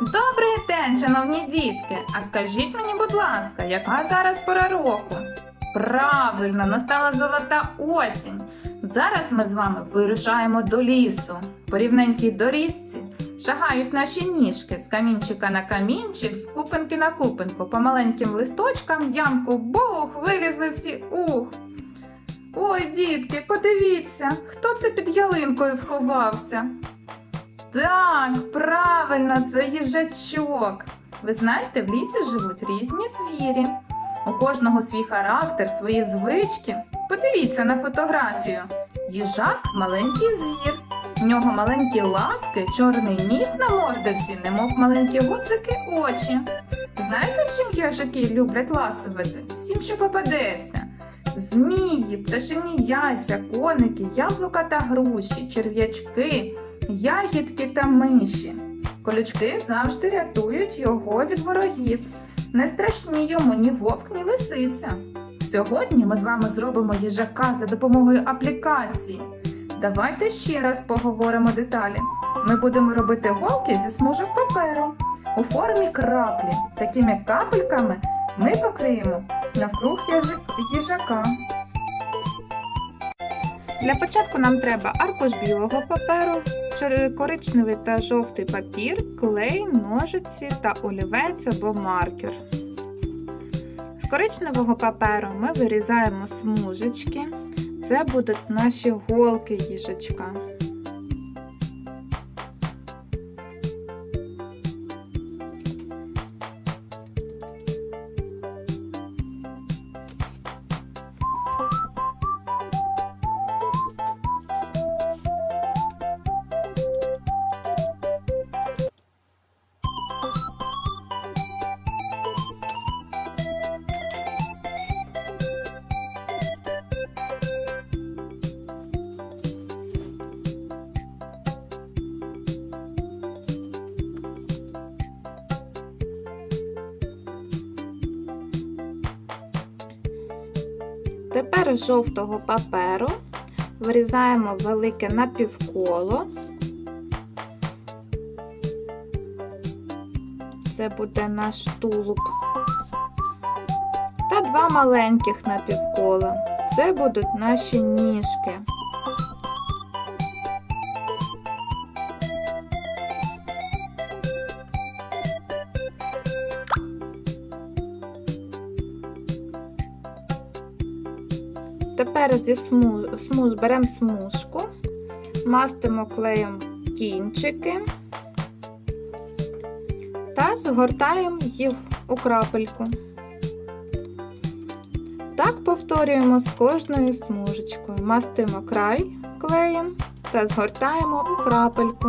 Добрий день, шановні дітки! А скажіть мені, будь ласка, яка зараз пора року? Правильно, настала золота осінь. Зараз ми з вами вирушаємо до лісу. По рівненькій доріжці шагають наші ніжки з камінчика на камінчик, з купинки на купинку. По маленьким листочкам ямку бух, вилізли всі ух. Ой, дітки, подивіться, хто це під ялинкою сховався? Так, правильно, це їжачок. Ви знаєте, в лісі живуть різні звірі. У кожного свій характер, свої звички. Подивіться на фотографію. Їжак маленький звір. В нього маленькі лапки, чорний ніс на мордовсі, немов маленькі гудзики очі. Знаєте, чим їжаки люблять ласувати? Всім, що попадеться. Змії, пташині яйця, коники, яблука та груші, черв'ячки, ягідки та миші. Колючки завжди рятують його від ворогів. Не страшні йому ні вовк, ні лисиця. Сьогодні ми з вами зробимо їжака за допомогою аплікації. Давайте ще раз поговоримо деталі. Ми будемо робити голки зі смужок паперу у формі краплі. Такими капельками ми покриємо навкруг їжака. Для початку нам треба аркуш білого паперу, коричневий та жовтий папір, клей, ножиці та олівець або маркер. З коричневого паперу ми вирізаємо смужечки. Це будуть наші голки їжачка. Тепер з жовтого паперу вирізаємо велике напівколо. Це буде наш тулуб. Та два маленьких напівкола. Це будуть наші ніжки. Тепер зі смуж, смуж беремо смужку, мастимо клеєм кінчики та згортаємо їх у крапельку. Так повторюємо з кожною смужечкою. Мастимо край клеєм та згортаємо у крапельку.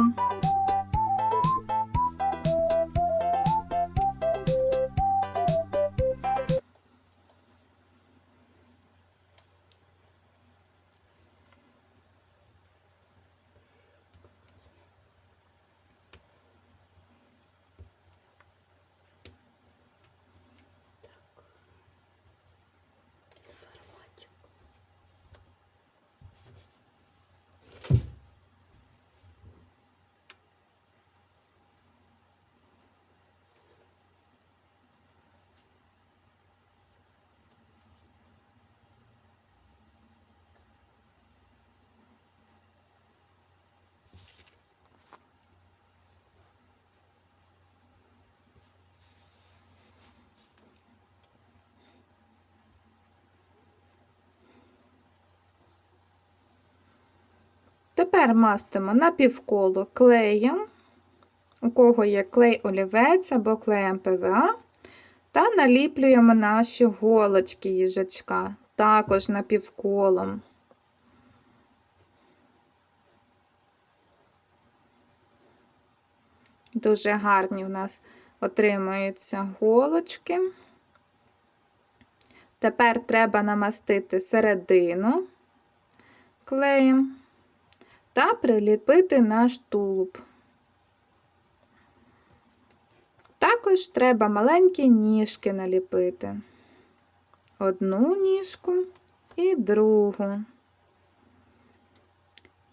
Тепер мастимо напівколо клеєм, у кого є клей олівець або клеєм ПВА, та наліплюємо наші голочки їжачка, також напівколом. Дуже гарні в нас отримуються голочки. Тепер треба намастити середину клеєм та приліпити наш тулуб. Також треба маленькі ніжки наліпити. Одну ніжку і другу.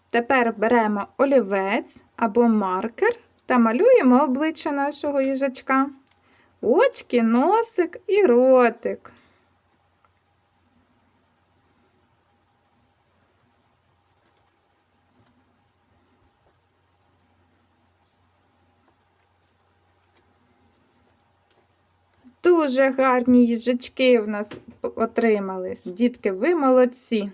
Тепер беремо олівець або маркер та малюємо обличчя нашого їжачка. Очки, носик і ротик. Дуже гарні їжачки в нас отримались. Дітки, ви молодці.